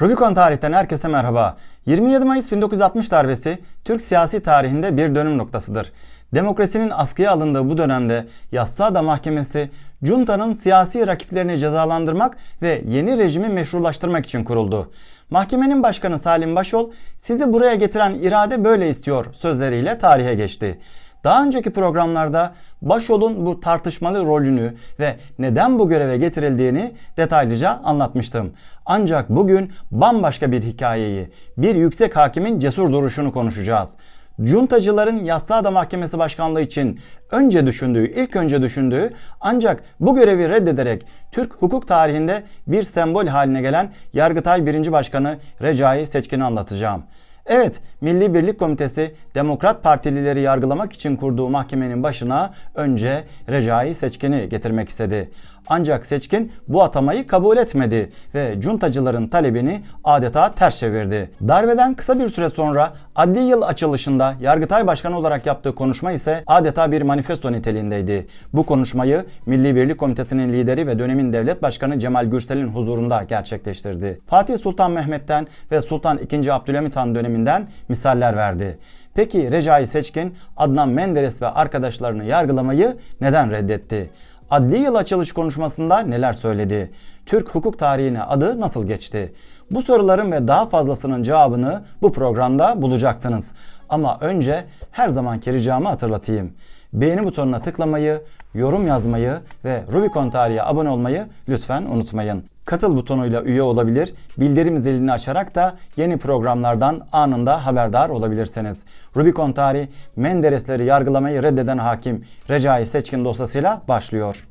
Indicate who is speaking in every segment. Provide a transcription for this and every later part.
Speaker 1: Rubicon tarihten herkese merhaba. 27 Mayıs 1960 darbesi Türk siyasi tarihinde bir dönüm noktasıdır. Demokrasinin askıya alındığı bu dönemde Yassıada Mahkemesi, Cunta'nın siyasi rakiplerini cezalandırmak ve yeni rejimi meşrulaştırmak için kuruldu. Mahkemenin başkanı Salim Başol, sizi buraya getiren irade böyle istiyor sözleriyle tarihe geçti. Daha önceki programlarda Başol'un bu tartışmalı rolünü ve neden bu göreve getirildiğini detaylıca anlatmıştım. Ancak bugün bambaşka bir hikayeyi, bir yüksek hakimin cesur duruşunu konuşacağız. Cuntacıların Yassıada Mahkemesi Başkanlığı için önce düşündüğü, ilk önce düşündüğü ancak bu görevi reddederek Türk hukuk tarihinde bir sembol haline gelen Yargıtay 1. Başkanı Recai Seçkin'i anlatacağım. Evet, Milli Birlik Komitesi Demokrat Partilileri yargılamak için kurduğu mahkemenin başına önce Recai Seçkin'i getirmek istedi. Ancak Seçkin bu atamayı kabul etmedi ve cuntacıların talebini adeta ters çevirdi. Darbeden kısa bir süre sonra adli yıl açılışında Yargıtay Başkanı olarak yaptığı konuşma ise adeta bir manifesto niteliğindeydi. Bu konuşmayı Milli Birlik Komitesi'nin lideri ve dönemin devlet başkanı Cemal Gürsel'in huzurunda gerçekleştirdi. Fatih Sultan Mehmet'ten ve Sultan II. Abdülhamit Han döneminden misaller verdi. Peki Recai Seçkin Adnan Menderes ve arkadaşlarını yargılamayı neden reddetti? Adli yıl açılış konuşmasında neler söyledi? Türk hukuk tarihine adı nasıl geçti? Bu soruların ve daha fazlasının cevabını bu programda bulacaksınız. Ama önce her zamanki ricamı hatırlatayım. Beğeni butonuna tıklamayı, yorum yazmayı ve Rubicon Tarihi'ye abone olmayı lütfen unutmayın. Katıl butonuyla üye olabilir, bildirim zilini açarak da yeni programlardan anında haberdar olabilirsiniz. Rubicon Tarih, Menderesleri yargılamayı reddeden hakim Recai Seçkin dosyasıyla başlıyor.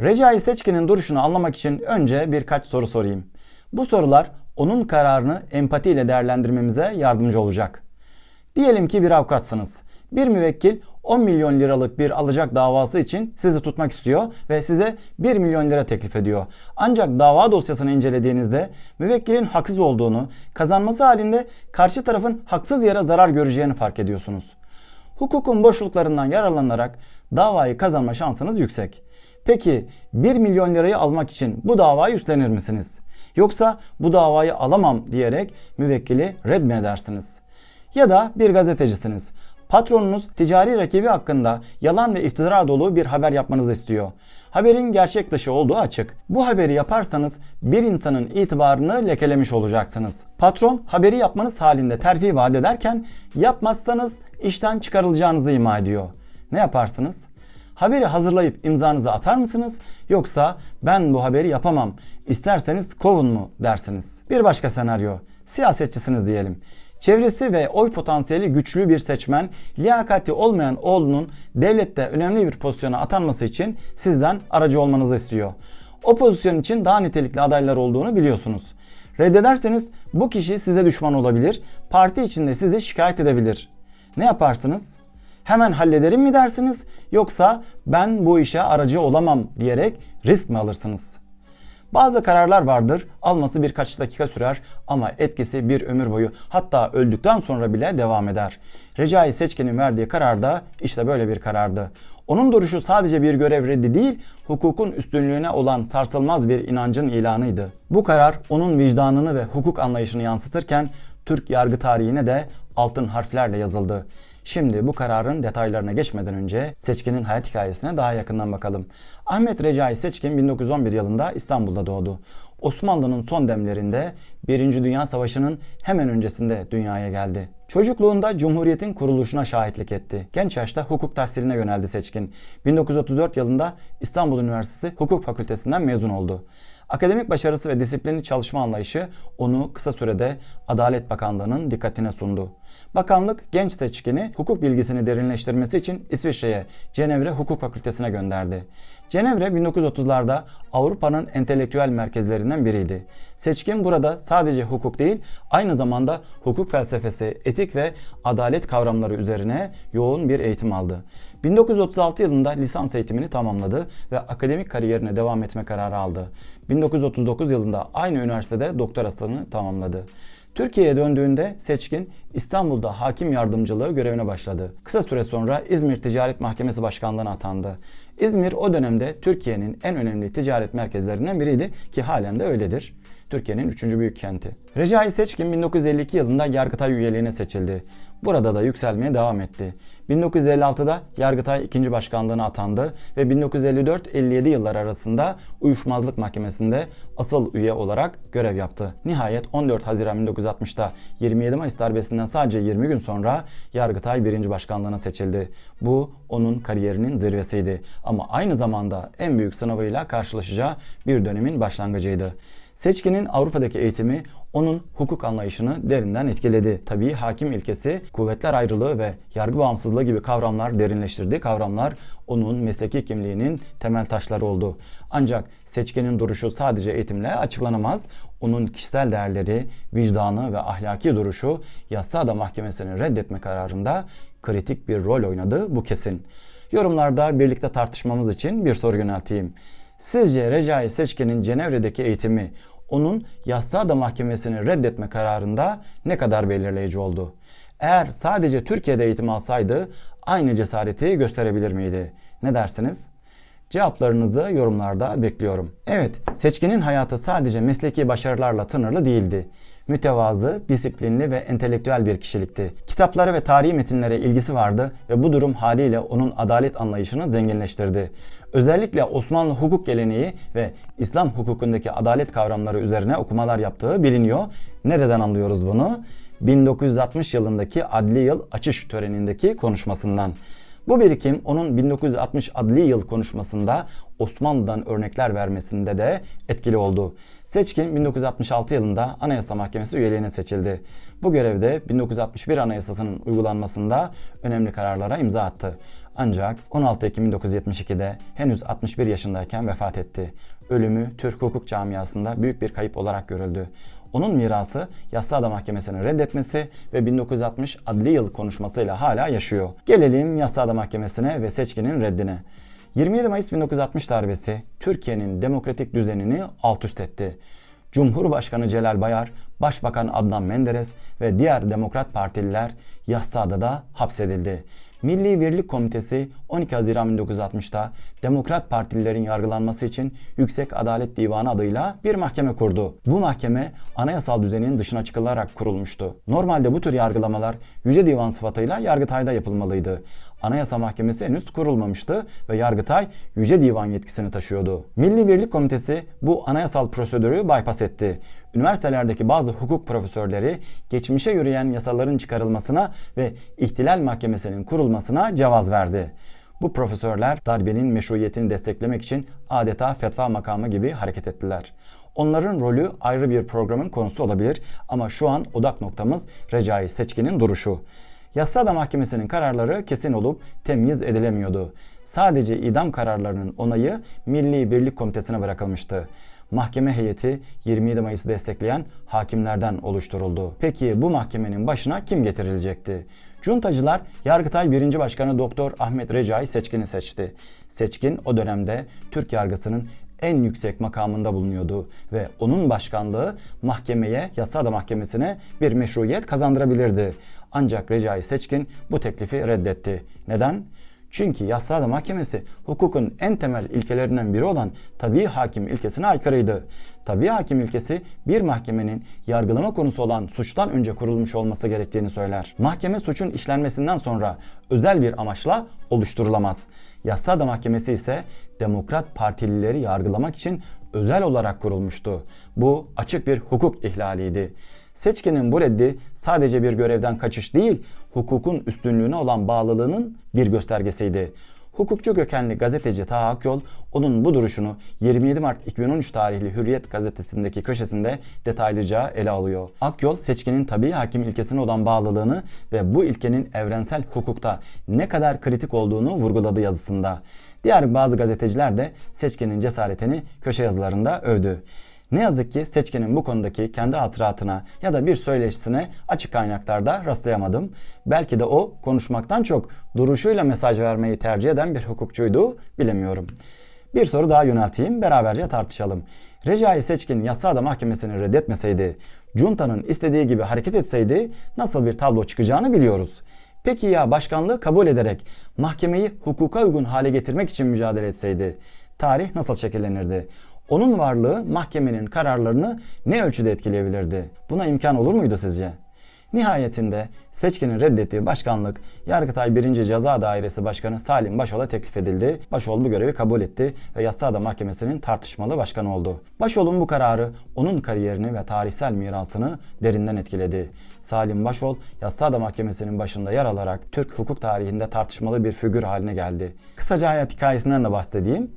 Speaker 1: Recai Seçkin'in duruşunu anlamak için önce birkaç soru sorayım. Bu sorular onun kararını empatiyle değerlendirmemize yardımcı olacak. Diyelim ki bir avukatsınız. Bir müvekkil 10 milyon liralık bir alacak davası için sizi tutmak istiyor ve size 1 milyon lira teklif ediyor. Ancak dava dosyasını incelediğinizde müvekkilin haksız olduğunu, kazanması halinde karşı tarafın haksız yere zarar göreceğini fark ediyorsunuz. Hukukun boşluklarından yararlanarak davayı kazanma şansınız yüksek. Peki 1 milyon lirayı almak için bu davayı üstlenir misiniz? Yoksa bu davayı alamam diyerek müvekkili red mi edersiniz? Ya da bir gazetecisiniz. Patronunuz ticari rakibi hakkında yalan ve iftira dolu bir haber yapmanızı istiyor. Haberin gerçek dışı olduğu açık. Bu haberi yaparsanız bir insanın itibarını lekelemiş olacaksınız. Patron haberi yapmanız halinde terfi vaat ederken yapmazsanız işten çıkarılacağınızı ima ediyor. Ne yaparsınız? Haberi hazırlayıp imzanızı atar mısınız? Yoksa ben bu haberi yapamam. İsterseniz kovun mu dersiniz. Bir başka senaryo. Siyasetçisiniz diyelim. Çevresi ve oy potansiyeli güçlü bir seçmen, liyakati olmayan oğlunun devlette önemli bir pozisyona atanması için sizden aracı olmanızı istiyor. O pozisyon için daha nitelikli adaylar olduğunu biliyorsunuz. Reddederseniz bu kişi size düşman olabilir, parti içinde sizi şikayet edebilir. Ne yaparsınız? Hemen hallederim mi dersiniz yoksa ben bu işe aracı olamam diyerek risk mi alırsınız? Bazı kararlar vardır. Alması birkaç dakika sürer ama etkisi bir ömür boyu hatta öldükten sonra bile devam eder. Recai Seçkin'in verdiği karar da işte böyle bir karardı. Onun duruşu sadece bir görev reddi değil, hukukun üstünlüğüne olan sarsılmaz bir inancın ilanıydı. Bu karar onun vicdanını ve hukuk anlayışını yansıtırken Türk yargı tarihine de altın harflerle yazıldı. Şimdi bu kararın detaylarına geçmeden önce Seçkin'in hayat hikayesine daha yakından bakalım. Ahmet Recai Seçkin 1911 yılında İstanbul'da doğdu. Osmanlı'nın son demlerinde 1. Dünya Savaşı'nın hemen öncesinde dünyaya geldi. Çocukluğunda Cumhuriyet'in kuruluşuna şahitlik etti. Genç yaşta hukuk tahsiline yöneldi Seçkin. 1934 yılında İstanbul Üniversitesi Hukuk Fakültesinden mezun oldu. Akademik başarısı ve disiplinli çalışma anlayışı onu kısa sürede Adalet Bakanlığı'nın dikkatine sundu. Bakanlık genç seçkini hukuk bilgisini derinleştirmesi için İsviçre'ye Cenevre Hukuk Fakültesine gönderdi. Cenevre 1930'larda Avrupa'nın entelektüel merkezlerinden biriydi. Seçkin burada sadece hukuk değil, aynı zamanda hukuk felsefesi, etik ve adalet kavramları üzerine yoğun bir eğitim aldı. 1936 yılında lisans eğitimini tamamladı ve akademik kariyerine devam etme kararı aldı. 1939 yılında aynı üniversitede doktorasını tamamladı. Türkiye'ye döndüğünde Seçkin İstanbul'da hakim yardımcılığı görevine başladı. Kısa süre sonra İzmir Ticaret Mahkemesi Başkanlığı'na atandı. İzmir o dönemde Türkiye'nin en önemli ticaret merkezlerinden biriydi ki halen de öyledir. Türkiye'nin 3. büyük kenti. Recai Seçkin 1952 yılında Yargıtay üyeliğine seçildi. Burada da yükselmeye devam etti. 1956'da Yargıtay 2. Başkanlığına atandı ve 1954-57 yıllar arasında Uyuşmazlık Mahkemesi'nde asıl üye olarak görev yaptı. Nihayet 14 Haziran 1960'da 27 Mayıs darbesinden sadece 20 gün sonra Yargıtay 1. Başkanlığına seçildi. Bu onun kariyerinin zirvesiydi ama aynı zamanda en büyük sınavıyla karşılaşacağı bir dönemin başlangıcıydı. Seçkinin Avrupa'daki eğitimi onun hukuk anlayışını derinden etkiledi. Tabii hakim ilkesi, kuvvetler ayrılığı ve yargı bağımsızlığı gibi kavramlar derinleştirdiği kavramlar onun mesleki kimliğinin temel taşları oldu. Ancak seçkinin duruşu sadece eğitimle açıklanamaz. Onun kişisel değerleri, vicdanı ve ahlaki duruşu Yassada Mahkemesi'ni reddetme kararında kritik bir rol oynadı bu kesin. Yorumlarda birlikte tartışmamız için bir soru yönelteyim. Sizce Recai Seçkin'in Cenevre'deki eğitimi onun Yassada Mahkemesi'ni reddetme kararında ne kadar belirleyici oldu? Eğer sadece Türkiye'de eğitim alsaydı aynı cesareti gösterebilir miydi? Ne dersiniz? Cevaplarınızı yorumlarda bekliyorum. Evet, seçkinin hayatı sadece mesleki başarılarla sınırlı değildi. Mütevazı, disiplinli ve entelektüel bir kişilikti. Kitaplara ve tarihi metinlere ilgisi vardı ve bu durum haliyle onun adalet anlayışını zenginleştirdi. Özellikle Osmanlı hukuk geleneği ve İslam hukukundaki adalet kavramları üzerine okumalar yaptığı biliniyor. Nereden anlıyoruz bunu? 1960 yılındaki adli yıl açış törenindeki konuşmasından. Bu birikim onun 1960 adli yıl konuşmasında Osmanlı'dan örnekler vermesinde de etkili oldu. Seçkin 1966 yılında Anayasa Mahkemesi üyeliğine seçildi. Bu görevde 1961 Anayasası'nın uygulanmasında önemli kararlara imza attı. Ancak 16 Ekim 1972'de henüz 61 yaşındayken vefat etti. Ölümü Türk hukuk camiasında büyük bir kayıp olarak görüldü. Onun mirası Yassıada Mahkemesi'ni reddetmesi ve 1960 adli yıl konuşmasıyla hala yaşıyor. Gelelim Yassıada Mahkemesi'ne ve seçkinin reddine. 27 Mayıs 1960 darbesi Türkiye'nin demokratik düzenini alt üst etti. Cumhurbaşkanı Celal Bayar, Başbakan Adnan Menderes ve diğer demokrat partililer Yassıada'da hapsedildi. Milli Birlik Komitesi 12 Haziran 1960'ta Demokrat Partililerin yargılanması için Yüksek Adalet Divanı adıyla bir mahkeme kurdu. Bu mahkeme anayasal düzenin dışına çıkılarak kurulmuştu. Normalde bu tür yargılamalar Yüce Divan sıfatıyla Yargıtay'da yapılmalıydı. Anayasa Mahkemesi henüz kurulmamıştı ve Yargıtay Yüce Divan yetkisini taşıyordu. Milli Birlik Komitesi bu anayasal prosedürü bypass etti. Üniversitelerdeki bazı hukuk profesörleri geçmişe yürüyen yasaların çıkarılmasına ve ihtilal mahkemesinin kurulmasına cevaz verdi. Bu profesörler darbenin meşruiyetini desteklemek için adeta fetva makamı gibi hareket ettiler. Onların rolü ayrı bir programın konusu olabilir ama şu an odak noktamız Recai Seçkin'in duruşu. Yassada Mahkemesi'nin kararları kesin olup temyiz edilemiyordu. Sadece idam kararlarının onayı Milli Birlik Komitesi'ne bırakılmıştı. Mahkeme heyeti 27 Mayıs'ı destekleyen hakimlerden oluşturuldu. Peki bu mahkemenin başına kim getirilecekti? Cuntacılar Yargıtay 1. Başkanı Doktor Ahmet Recai Seçkin'i seçti. Seçkin o dönemde Türk yargısının en yüksek makamında bulunuyordu ve onun başkanlığı mahkemeye, Yasada Mahkemesi'ne bir meşruiyet kazandırabilirdi. Ancak Recai Seçkin bu teklifi reddetti. Neden? Çünkü Yassada Mahkemesi hukukun en temel ilkelerinden biri olan tabi hakim ilkesine aykırıydı. Tabi hakim ilkesi bir mahkemenin yargılama konusu olan suçtan önce kurulmuş olması gerektiğini söyler. Mahkeme suçun işlenmesinden sonra özel bir amaçla oluşturulamaz. Yassada Mahkemesi ise Demokrat Partilileri yargılamak için özel olarak kurulmuştu. Bu açık bir hukuk ihlaliydi. Seçkinin bu reddi sadece bir görevden kaçış değil, hukukun üstünlüğüne olan bağlılığının bir göstergesiydi. Hukukçu kökenli gazeteci Taha Akyol onun bu duruşunu 27 Mart 2013 tarihli Hürriyet gazetesindeki köşesinde detaylıca ele alıyor. Akyol seçkinin tabi hakim ilkesine olan bağlılığını ve bu ilkenin evrensel hukukta ne kadar kritik olduğunu vurguladı yazısında. Diğer bazı gazeteciler de seçkinin cesaretini köşe yazılarında övdü. Ne yazık ki seçkinin bu konudaki kendi hatıratına ya da bir söyleşisine açık kaynaklarda rastlayamadım. Belki de o konuşmaktan çok duruşuyla mesaj vermeyi tercih eden bir hukukçuydu bilemiyorum. Bir soru daha yönelteyim, beraberce tartışalım. Recai Seçkin Yasada Mahkemesi'ni reddetmeseydi, Junta'nın istediği gibi hareket etseydi nasıl bir tablo çıkacağını biliyoruz. Peki ya başkanlığı kabul ederek mahkemeyi hukuka uygun hale getirmek için mücadele etseydi tarih nasıl şekillenirdi? Onun varlığı mahkemenin kararlarını ne ölçüde etkileyebilirdi? Buna imkan olur muydu sizce? Nihayetinde seçkinin reddettiği başkanlık Yargıtay 1. Ceza Dairesi Başkanı Salim Başol'a teklif edildi. Başol bu görevi kabul etti ve Yassıada Mahkemesi'nin tartışmalı başkanı oldu. Başol'un bu kararı onun kariyerini ve tarihsel mirasını derinden etkiledi. Salim Başol, Yassıada Mahkemesi'nin başında yer alarak Türk hukuk tarihinde tartışmalı bir figür haline geldi. Kısaca hayat hikayesinden de bahsedeyim.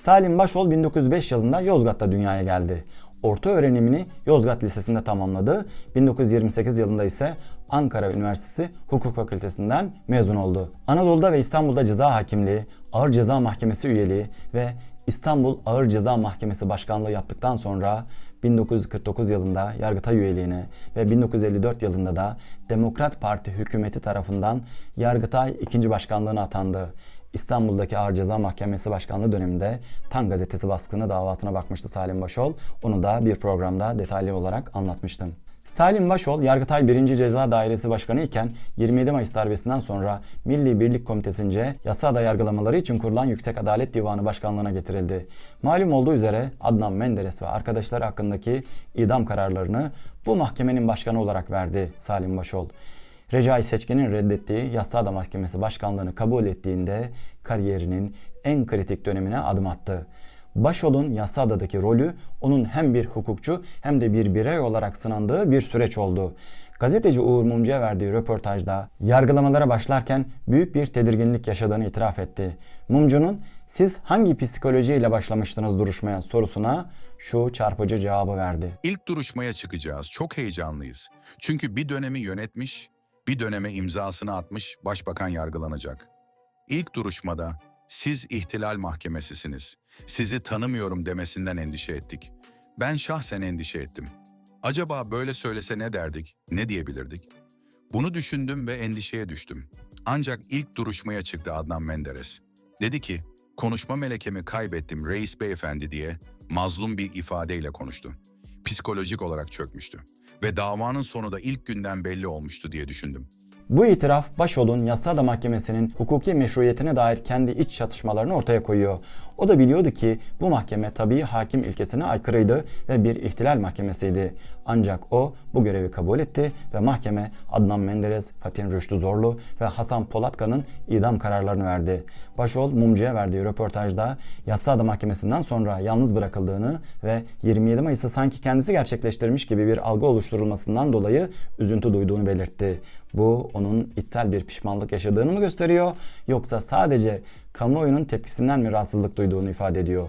Speaker 1: Salim Başol 1905 yılında Yozgat'ta dünyaya geldi. Orta öğrenimini Yozgat Lisesi'nde tamamladı. 1928 yılında ise Ankara Üniversitesi Hukuk Fakültesinden mezun oldu. Anadolu'da ve İstanbul'da ceza hakimliği, ağır ceza mahkemesi üyeliği ve İstanbul Ağır Ceza Mahkemesi Başkanlığı yaptıktan sonra 1949 yılında Yargıtay üyeliğine ve 1954 yılında da Demokrat Parti hükümeti tarafından Yargıtay 2. Başkanlığına atandı. İstanbul'daki Ağır Ceza Mahkemesi Başkanlığı döneminde Tan Gazetesi baskını davasına bakmıştı Salim Başol. Onu da bir programda detaylı olarak anlatmıştım. Salim Başol, Yargıtay 1. Ceza Dairesi Başkanı iken 27 Mayıs darbesinden sonra Milli Birlik Komitesi'nce yasada yargılamaları için kurulan Yüksek Adalet Divanı Başkanlığı'na getirildi. Malum olduğu üzere Adnan Menderes ve arkadaşları hakkındaki idam kararlarını bu mahkemenin başkanı olarak verdi Salim Başol. Recai Seçkin'in reddettiği Yassıada Mahkemesi başkanlığını kabul ettiğinde kariyerinin en kritik dönemine adım attı. Başol'un Yassıada'daki rolü onun hem bir hukukçu hem de bir birey olarak sınandığı bir süreç oldu. Gazeteci Uğur Mumcu'ya verdiği röportajda yargılamalara başlarken büyük bir tedirginlik yaşadığını itiraf etti. Mumcu'nun siz hangi psikolojiyle başlamıştınız duruşmaya sorusuna şu çarpıcı cevabı verdi.
Speaker 2: İlk duruşmaya çıkacağız. Çok heyecanlıyız. Çünkü bir dönemi yönetmiş, bir döneme imzasını atmış başbakan yargılanacak. İlk duruşmada siz ihtilal mahkemesisiniz. Sizi tanımıyorum demesinden endişe ettik. Ben şahsen endişe ettim. Acaba böyle söylese ne derdik, ne diyebilirdik? Bunu düşündüm ve endişeye düştüm. Ancak ilk duruşmaya çıktı Adnan Menderes. Dedi ki, konuşma melekemi kaybettim reis beyefendi diye mazlum bir ifadeyle konuştu. Psikolojik olarak çökmüştü. Ve davanın sonu da ilk günden belli olmuştu diye düşündüm.
Speaker 1: Bu itiraf Başol'un Yassıada Mahkemesi'nin hukuki meşruiyetine dair kendi iç çatışmalarını ortaya koyuyor. O da biliyordu ki bu mahkeme tabii hakim ilkesine aykırıydı ve bir ihtilal mahkemesiydi. Ancak o bu görevi kabul etti ve mahkeme Adnan Menderes, Fatih Rüştü Zorlu ve Hasan Polatkan'ın idam kararlarını verdi. Başol Mumcu'ya verdiği röportajda Yassıada Mahkemesi'nden sonra yalnız bırakıldığını ve 27 Mayıs'ı sanki kendisi gerçekleştirmiş gibi bir algı oluşturulmasından dolayı üzüntü duyduğunu belirtti. Bu onun içsel bir pişmanlık yaşadığını mı gösteriyor yoksa sadece kamuoyunun tepkisinden mi rahatsızlık duyduğunu ifade ediyor?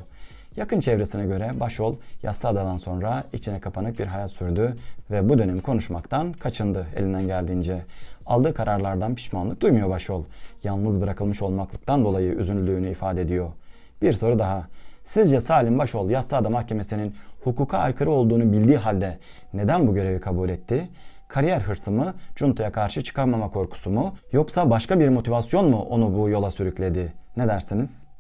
Speaker 1: Yakın çevresine göre Başol Yassıada'dan sonra içine kapanık bir hayat sürdü ve bu dönemi konuşmaktan kaçındı elinden geldiğince. Aldığı kararlardan pişmanlık duymuyor Başol. Yalnız bırakılmış olmaklıktan dolayı üzüldüğünü ifade ediyor. Bir soru daha. Sizce Salim Başol Yassıada Mahkemesi'nin hukuka aykırı olduğunu bildiği halde neden bu görevi kabul etti? Kariyer hırsı mı, cuntaya karşı çıkamama korkusu mu, yoksa başka bir motivasyon mu onu bu yola sürükledi? Ne dersiniz?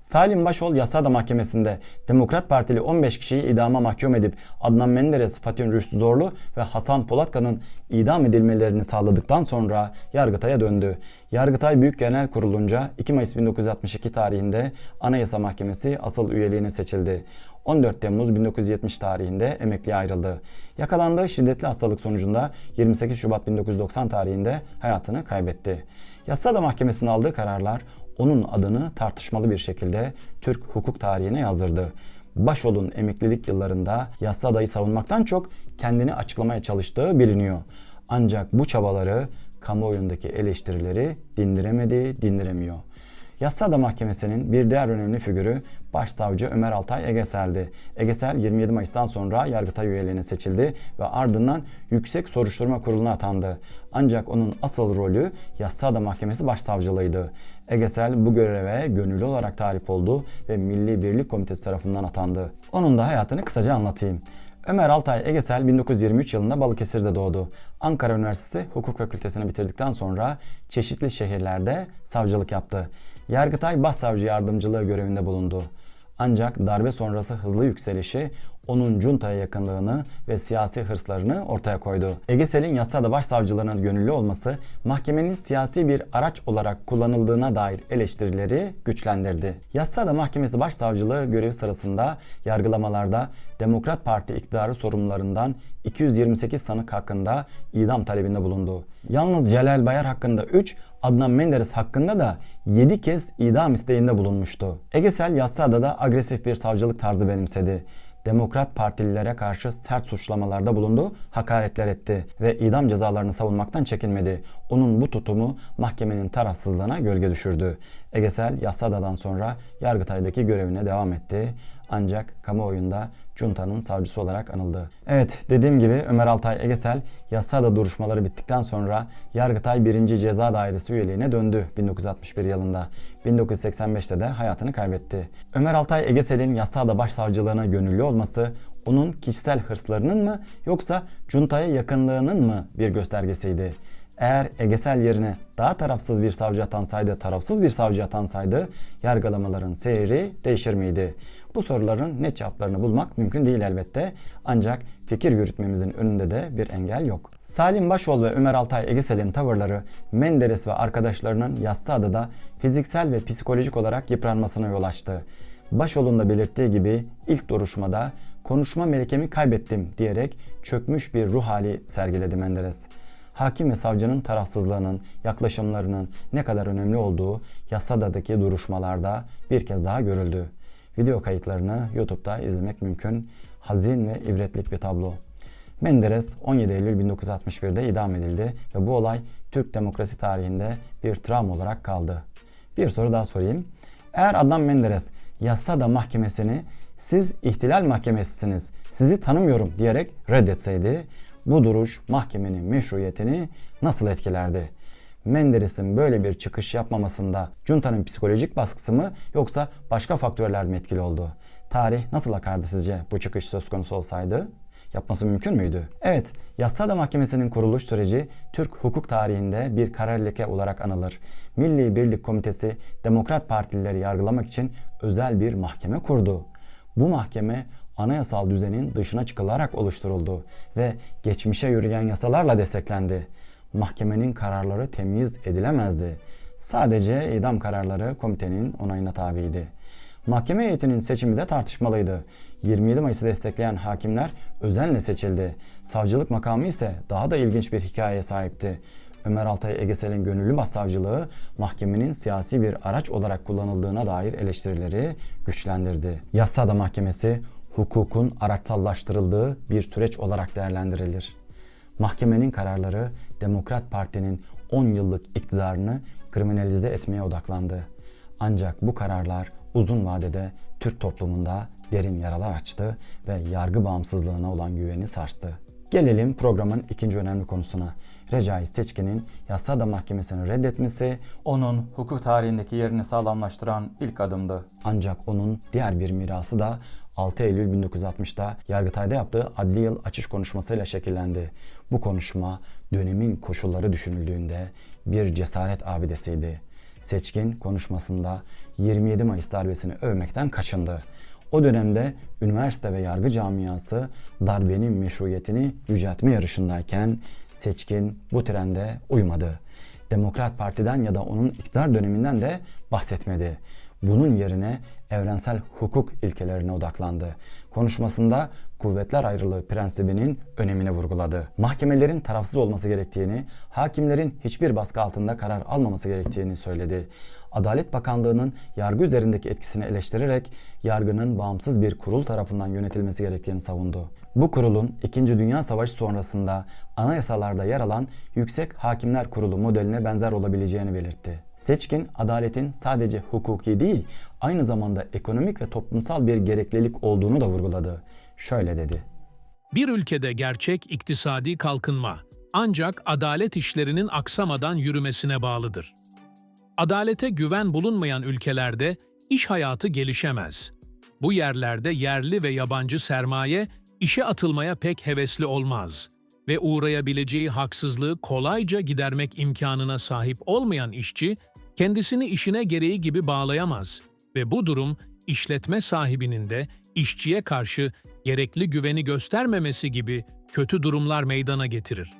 Speaker 1: Salim Başol Yassıada Mahkemesi'nde Demokrat Partili 15 kişiyi idama mahkum edip Adnan Menderes, Fatih Rüştü Zorlu ve Hasan Polatkan'ın idam edilmelerini sağladıktan sonra Yargıtay'a döndü. Yargıtay Büyük Genel Kurulunca 2 Mayıs 1962 tarihinde Anayasa Mahkemesi asıl üyeliğine seçildi. 14 Temmuz 1970 tarihinde emekliye ayrıldı. Yakalandığı şiddetli hastalık sonucunda 28 Şubat 1990 tarihinde hayatını kaybetti. Yassıada Mahkemesi'nin aldığı kararlar onun adını tartışmalı bir şekilde Türk hukuk tarihine yazdırdı. Başol'un emeklilik yıllarında Yassıada'yı savunmaktan çok kendini açıklamaya çalıştığı biliniyor. Ancak bu çabaları kamuoyundaki eleştirileri dindiremedi, dindiremiyor. Yassıada Mahkemesi'nin bir diğer önemli figürü Başsavcı Ömer Altay Egesel'di. Egesel 27 Mayıs'tan sonra Yargıtay üyeliğine seçildi ve ardından Yüksek Soruşturma Kurulu'na atandı. Ancak onun asıl rolü Yassıada Mahkemesi Başsavcılığıydı. Egesel bu göreve gönüllü olarak talip oldu ve Milli Birlik Komitesi tarafından atandı. Onun da hayatını kısaca anlatayım. Ömer Altay Egesel 1923 yılında Balıkesir'de doğdu. Ankara Üniversitesi Hukuk Fakültesini bitirdikten sonra çeşitli şehirlerde savcılık yaptı. Yargıtay Başsavcı Yardımcılığı görevinde bulundu. Ancak darbe sonrası hızlı yükselişi onun cuntaya yakınlığını ve siyasi hırslarını ortaya koydu. Egesel'in yasada başsavcılığına gönüllü olması mahkemenin siyasi bir araç olarak kullanıldığına dair eleştirileri güçlendirdi. Yasada Mahkemesi Başsavcılığı görevi sırasında yargılamalarda Demokrat Parti iktidarı sorumlularından 228 sanık hakkında idam talebinde bulundu. Yalnız Celal Bayar hakkında 3, Adnan Menderes hakkında da 7 kez idam isteğinde bulunmuştu. Egesel Yassada da agresif bir savcılık tarzı benimsedi. Demokrat Partililere karşı sert suçlamalarda bulundu, hakaretler etti ve idam cezalarını savunmaktan çekinmedi. Onun bu tutumu mahkemenin tarafsızlığına gölge düşürdü. Egesel Yassada'dan sonra Yargıtay'daki görevine devam etti. Ancak kamuoyunda Cunta'nın savcısı olarak anıldı. Evet dediğim gibi Ömer Altay Egesel Yassada duruşmaları bittikten sonra Yargıtay 1. Ceza Dairesi üyeliğine döndü 1961 yılında. 1985'te de hayatını kaybetti. Ömer Altay Egesel'in Yassada başsavcılığına gönüllü olması onun kişisel hırslarının mı yoksa Cunta'ya yakınlığının mı bir göstergesiydi? Eğer Egesel yerine daha tarafsız bir savcı atansaydı, tarafsız bir savcı atansaydı yargılamaların seyri değişir miydi? Bu soruların net cevaplarını bulmak mümkün değil elbette. Ancak fikir yürütmemizin önünde de bir engel yok. Salim Başol ve Ömer Altay Egesel'in tavırları Menderes ve arkadaşlarının Yassıada'da fiziksel ve psikolojik olarak yıpranmasına yol açtı. Başol'un da belirttiği gibi ilk duruşmada konuşma melekemi kaybettim diyerek çökmüş bir ruh hali sergiledi Menderes hakim ve savcının tarafsızlığının, yaklaşımlarının ne kadar önemli olduğu Yasada'daki duruşmalarda bir kez daha görüldü. Video kayıtlarını YouTube'da izlemek mümkün. Hazin ve ibretlik bir tablo. Menderes 17 Eylül 1961'de idam edildi ve bu olay Türk demokrasi tarihinde bir travma olarak kaldı. Bir soru daha sorayım. Eğer Adnan Menderes Yasada mahkemesini siz ihtilal mahkemesisiniz, sizi tanımıyorum diyerek reddetseydi bu duruş mahkemenin meşruiyetini nasıl etkilerdi? Menderes'in böyle bir çıkış yapmamasında Cunta'nın psikolojik baskısı mı yoksa başka faktörler mi etkili oldu? Tarih nasıl akardı sizce bu çıkış söz konusu olsaydı? Yapması mümkün müydü? Evet, Yassada Mahkemesi'nin kuruluş süreci Türk hukuk tarihinde bir karar leke olarak anılır. Milli Birlik Komitesi Demokrat Partilileri yargılamak için özel bir mahkeme kurdu. Bu mahkeme anayasal düzenin dışına çıkılarak oluşturuldu ve geçmişe yürüyen yasalarla desteklendi. Mahkemenin kararları temyiz edilemezdi. Sadece idam kararları komitenin onayına tabiydi. Mahkeme heyetinin seçimi de tartışmalıydı. 27 Mayıs'ı destekleyen hakimler özenle seçildi. Savcılık makamı ise daha da ilginç bir hikayeye sahipti. Ömer Altay Egesel'in gönüllü başsavcılığı mahkemenin siyasi bir araç olarak kullanıldığına dair eleştirileri güçlendirdi. Yassada Mahkemesi hukukun araçsallaştırıldığı bir süreç olarak değerlendirilir. Mahkemenin kararları Demokrat Parti'nin 10 yıllık iktidarını kriminalize etmeye odaklandı. Ancak bu kararlar uzun vadede Türk toplumunda derin yaralar açtı ve yargı bağımsızlığına olan güveni sarstı. Gelelim programın ikinci önemli konusuna. Recai Seçkin'in Yassada Mahkemesi'ni reddetmesi onun hukuk tarihindeki yerini sağlamlaştıran ilk adımdı. Ancak onun diğer bir mirası da 6 Eylül 1960'da Yargıtay'da yaptığı adli yıl açış konuşmasıyla şekillendi. Bu konuşma dönemin koşulları düşünüldüğünde bir cesaret abidesiydi. Seçkin konuşmasında 27 Mayıs darbesini övmekten kaçındı. O dönemde üniversite ve yargı camiası darbenin meşruiyetini yüceltme yarışındayken Seçkin bu trende uymadı. Demokrat Parti'den ya da onun iktidar döneminden de bahsetmedi. Bunun yerine evrensel hukuk ilkelerine odaklandı. Konuşmasında kuvvetler ayrılığı prensibinin önemini vurguladı. Mahkemelerin tarafsız olması gerektiğini, hakimlerin hiçbir baskı altında karar almaması gerektiğini söyledi. Adalet Bakanlığı'nın yargı üzerindeki etkisini eleştirerek yargının bağımsız bir kurul tarafından yönetilmesi gerektiğini savundu. Bu kurulun 2. Dünya Savaşı sonrasında anayasalarda yer alan Yüksek Hakimler Kurulu modeline benzer olabileceğini belirtti. Seçkin, adaletin sadece hukuki değil, aynı zamanda ekonomik ve toplumsal bir gereklilik olduğunu da vurguladı. Şöyle dedi.
Speaker 3: Bir ülkede gerçek iktisadi kalkınma ancak adalet işlerinin aksamadan yürümesine bağlıdır. Adalete güven bulunmayan ülkelerde iş hayatı gelişemez. Bu yerlerde yerli ve yabancı sermaye işe atılmaya pek hevesli olmaz ve uğrayabileceği haksızlığı kolayca gidermek imkanına sahip olmayan işçi, kendisini işine gereği gibi bağlayamaz ve bu durum işletme sahibinin de işçiye karşı gerekli güveni göstermemesi gibi kötü durumlar meydana getirir.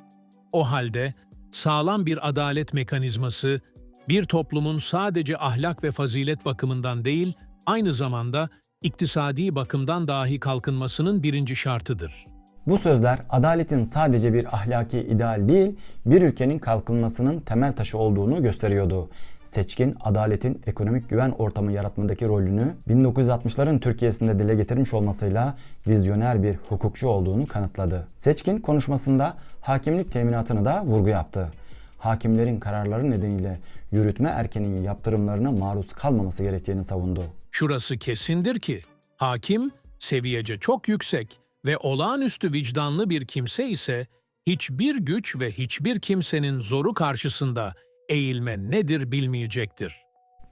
Speaker 3: O halde sağlam bir adalet mekanizması bir toplumun sadece ahlak ve fazilet bakımından değil, aynı zamanda iktisadi bakımdan dahi kalkınmasının birinci şartıdır.
Speaker 1: Bu sözler adaletin sadece bir ahlaki ideal değil, bir ülkenin kalkınmasının temel taşı olduğunu gösteriyordu. Seçkin, adaletin ekonomik güven ortamı yaratmadaki rolünü 1960'ların Türkiye'sinde dile getirmiş olmasıyla vizyoner bir hukukçu olduğunu kanıtladı. Seçkin konuşmasında hakimlik teminatını da vurgu yaptı. Hakimlerin kararları nedeniyle yürütme erkenin yaptırımlarına maruz kalmaması gerektiğini savundu.
Speaker 3: Şurası kesindir ki, hakim seviyece çok yüksek ve olağanüstü vicdanlı bir kimse ise hiçbir güç ve hiçbir kimsenin zoru karşısında eğilme nedir bilmeyecektir.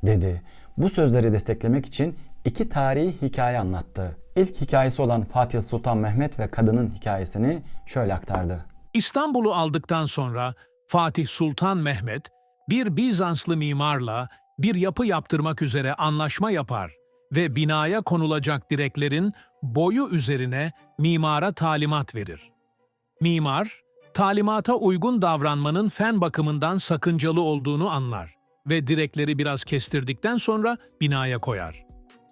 Speaker 1: dedi. Bu sözleri desteklemek için iki tarihi hikaye anlattı. İlk hikayesi olan Fatih Sultan Mehmet ve kadının hikayesini şöyle aktardı.
Speaker 3: İstanbul'u aldıktan sonra Fatih Sultan Mehmet bir Bizanslı mimarla bir yapı yaptırmak üzere anlaşma yapar ve binaya konulacak direklerin boyu üzerine mimara talimat verir. Mimar, talimata uygun davranmanın fen bakımından sakıncalı olduğunu anlar ve direkleri biraz kestirdikten sonra binaya koyar.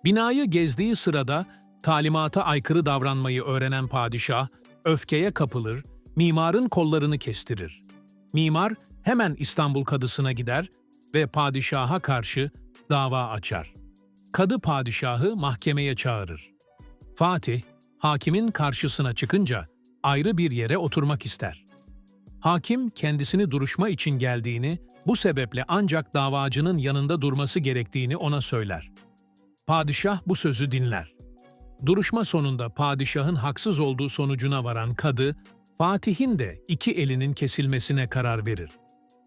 Speaker 3: Binayı gezdiği sırada talimata aykırı davranmayı öğrenen padişah öfkeye kapılır, mimarın kollarını kestirir. Mimar hemen İstanbul kadısına gider ve padişaha karşı dava açar. Kadı padişahı mahkemeye çağırır. Fatih, hakimin karşısına çıkınca ayrı bir yere oturmak ister. Hakim kendisini duruşma için geldiğini, bu sebeple ancak davacının yanında durması gerektiğini ona söyler. Padişah bu sözü dinler. Duruşma sonunda padişahın haksız olduğu sonucuna varan kadı, Fatih'in de iki elinin kesilmesine karar verir.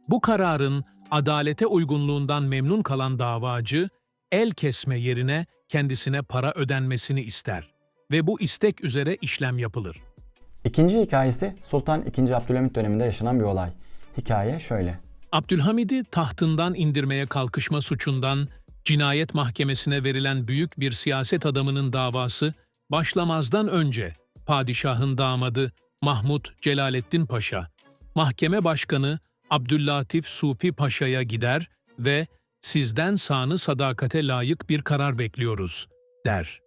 Speaker 3: Bu kararın adalete uygunluğundan memnun kalan davacı, el kesme yerine kendisine para ödenmesini ister ve bu istek üzere işlem yapılır.
Speaker 1: İkinci hikayesi Sultan II. Abdülhamit döneminde yaşanan bir olay. Hikaye şöyle.
Speaker 3: Abdülhamid'i tahtından indirmeye kalkışma suçundan cinayet mahkemesine verilen büyük bir siyaset adamının davası başlamazdan önce padişahın damadı Mahmud Celaleddin Paşa, mahkeme başkanı Abdüllatif Sufi Paşa'ya gider ve sizden sanı sadakate layık bir karar bekliyoruz, der.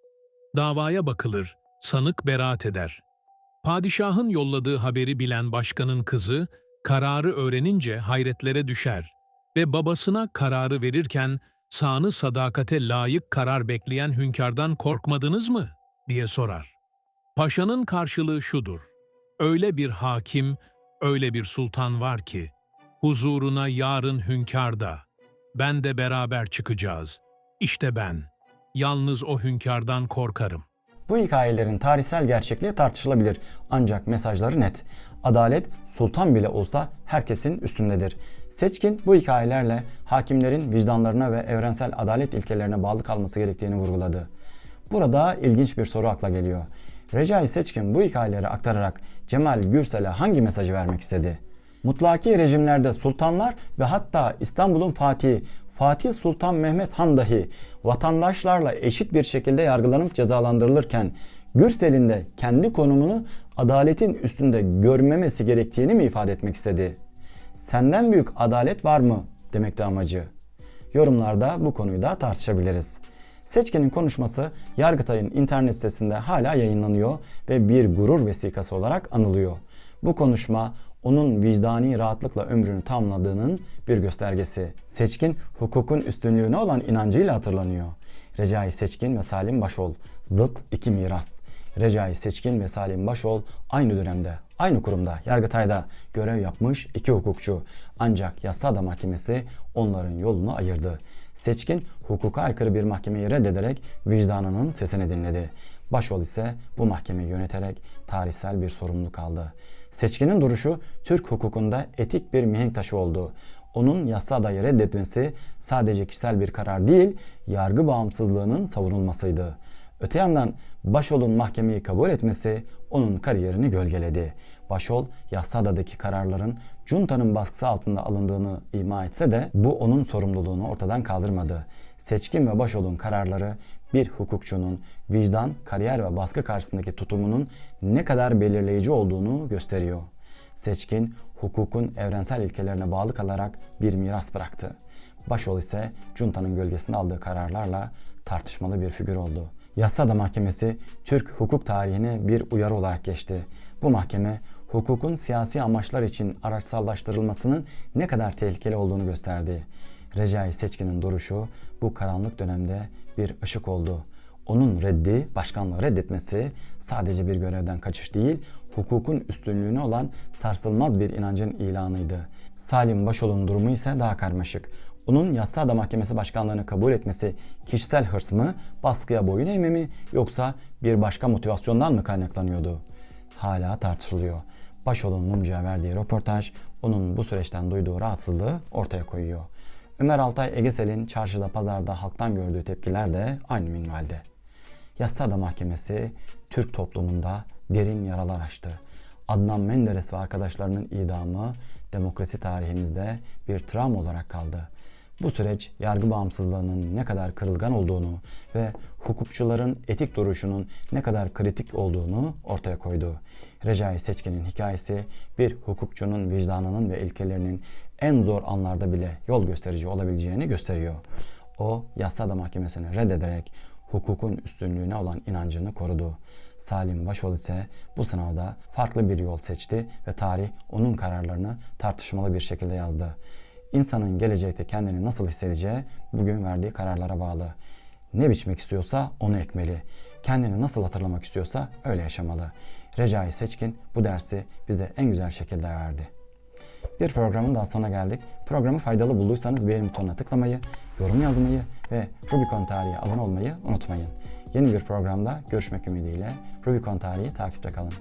Speaker 3: Davaya bakılır, sanık beraat eder. Padişahın yolladığı haberi bilen başkanın kızı, kararı öğrenince hayretlere düşer ve babasına kararı verirken sanı sadakate layık karar bekleyen hünkârdan korkmadınız mı? diye sorar. Paşanın karşılığı şudur. Öyle bir hakim, öyle bir sultan var ki, huzuruna yarın hünkârda, ben de beraber çıkacağız. İşte ben, yalnız o hünkârdan korkarım.
Speaker 1: Bu hikayelerin tarihsel gerçekliği tartışılabilir ancak mesajları net. Adalet sultan bile olsa herkesin üstündedir. Seçkin bu hikayelerle hakimlerin vicdanlarına ve evrensel adalet ilkelerine bağlı kalması gerektiğini vurguladı. Burada ilginç bir soru akla geliyor. Recai Seçkin bu hikayeleri aktararak Cemal Gürsel'e hangi mesajı vermek istedi? Mutlaki rejimlerde sultanlar ve hatta İstanbul'un fatihi Fatih Sultan Mehmet Han dahi vatandaşlarla eşit bir şekilde yargılanıp cezalandırılırken Gürsel'in de kendi konumunu adaletin üstünde görmemesi gerektiğini mi ifade etmek istedi? Senden büyük adalet var mı demekti amacı. Yorumlarda bu konuyu da tartışabiliriz. Seçkin'in konuşması Yargıtay'ın internet sitesinde hala yayınlanıyor ve bir gurur vesikası olarak anılıyor. Bu konuşma onun vicdani rahatlıkla ömrünü tamamladığının bir göstergesi. Seçkin hukukun üstünlüğüne olan inancıyla hatırlanıyor. Recai Seçkin ve Salim Başol zıt iki miras. Recai Seçkin ve Salim Başol aynı dönemde, aynı kurumda, Yargıtay'da görev yapmış iki hukukçu. Ancak Yasada Mahkemesi onların yolunu ayırdı. Seçkin hukuka aykırı bir mahkemeyi reddederek vicdanının sesini dinledi. Başol ise bu mahkemeyi yöneterek tarihsel bir sorumluluk aldı. Seçkinin duruşu Türk hukukunda etik bir mihenk taşı oldu. Onun yasadayı reddetmesi sadece kişisel bir karar değil, yargı bağımsızlığının savunulmasıydı. Öte yandan Başol'un mahkemeyi kabul etmesi onun kariyerini gölgeledi. Başol, Yassıada'daki kararların Junta'nın baskısı altında alındığını ima etse de bu onun sorumluluğunu ortadan kaldırmadı. Seçkin ve Başol'un kararları bir hukukçunun vicdan, kariyer ve baskı karşısındaki tutumunun ne kadar belirleyici olduğunu gösteriyor. Seçkin, hukukun evrensel ilkelerine bağlı kalarak bir miras bıraktı. Başol ise Junta'nın gölgesinde aldığı kararlarla tartışmalı bir figür oldu. Yassada Mahkemesi Türk hukuk tarihine bir uyarı olarak geçti. Bu mahkeme hukukun siyasi amaçlar için araçsallaştırılmasının ne kadar tehlikeli olduğunu gösterdi. Recai Seçkin'in duruşu bu karanlık dönemde bir ışık oldu. Onun reddi, başkanlığı reddetmesi sadece bir görevden kaçış değil, hukukun üstünlüğüne olan sarsılmaz bir inancın ilanıydı. Salim Başol'un durumu ise daha karmaşık. Onun Yassıada Mahkemesi başkanlığını kabul etmesi kişisel hırs mı, baskıya boyun eğme mi yoksa bir başka motivasyondan mı kaynaklanıyordu? Hala tartışılıyor. Başol'un Mumcu'ya verdiği röportaj onun bu süreçten duyduğu rahatsızlığı ortaya koyuyor. Ömer Altay Egesel'in çarşıda pazarda halktan gördüğü tepkiler de aynı minvalde. Yassıada Mahkemesi Türk toplumunda derin yaralar açtı. Adnan Menderes ve arkadaşlarının idamı demokrasi tarihimizde bir travma olarak kaldı. Bu süreç yargı bağımsızlığının ne kadar kırılgan olduğunu ve hukukçuların etik duruşunun ne kadar kritik olduğunu ortaya koydu. Recai Seçkin'in hikayesi bir hukukçunun vicdanının ve ilkelerinin en zor anlarda bile yol gösterici olabileceğini gösteriyor. O Yassıada Mahkemesi'ni reddederek hukukun üstünlüğüne olan inancını korudu. Salim Başol ise bu sınavda farklı bir yol seçti ve tarih onun kararlarını tartışmalı bir şekilde yazdı. İnsanın gelecekte kendini nasıl hissedeceği bugün verdiği kararlara bağlı. Ne biçmek istiyorsa onu ekmeli. Kendini nasıl hatırlamak istiyorsa öyle yaşamalı. Recai Seçkin bu dersi bize en güzel şekilde verdi. Bir programın daha sonuna geldik. Programı faydalı bulduysanız beğen butonuna tıklamayı, yorum yazmayı ve Rubicon Tarihi'ye abone olmayı unutmayın. Yeni bir programda görüşmek ümidiyle Rubicon Tarihi takipte kalın.